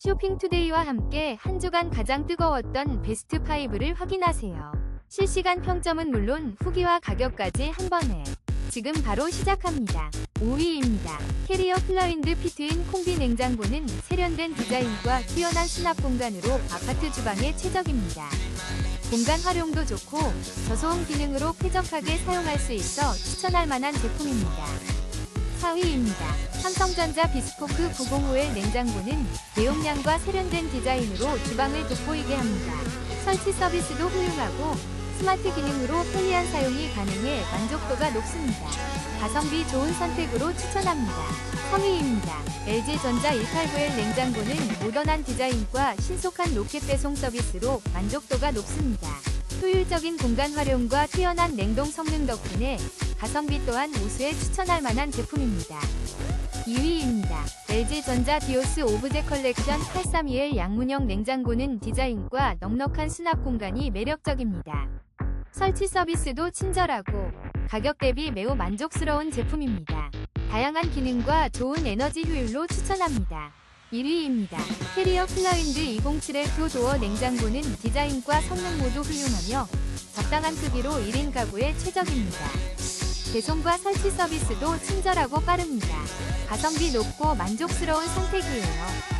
쇼핑투데이와 함께 한 주간 가장 뜨거웠던 베스트 5를 확인하세요. 실시간 평점은 물론 후기와 가격까지 한 번에. 지금 바로 시작합니다. 5위입니다. 캐리어 플러인드 피트인 콤비 냉장고는 세련된 디자인과 뛰어난 수납 공간으로 아파트 주방에 최적입니다. 공간 활용도 좋고 저소음 기능으로 쾌적하게 사용할 수 있어 추천할 만한 제품입니다. 4위입니다. 삼성전자 비스포크 905의 냉장고는 대용량과 세련된 디자인으로 주방을 돋보이게 합니다. 설치 서비스도 훌륭하고 스마트 기능으로 편리한 사용이 가능해 만족도가 높습니다. 가성비 좋은 선택으로 추천합니다. 3위입니다. LG전자 189L 냉장고는 모던한 디자인과 신속한 로켓 배송 서비스로 만족도가 높습니다. 효율적인 공간 활용과 뛰어난 냉동 성능 덕분에 가성비 또한 우수에 추천할 만한 제품입니다. 2위입니다. LG전자 디오스 오브제 컬렉션 832L 양문형 냉장고는 디자인과 넉넉한 수납 공간이 매력적입니다. 설치 서비스도 친절하고 가격 대비 매우 만족스러운 제품입니다. 다양한 기능과 좋은 에너지 효율로 추천합니다. 1위입니다. 캐리어 플라인드 207L 도어 냉장고는 디자인과 성능 모두 훌륭하며 적당한 크기로 1인 가구에 최적입니다. 배송과 설치 서비스도 친절하고 빠릅니다. 가성비 높고 만족스러운 선택이에요.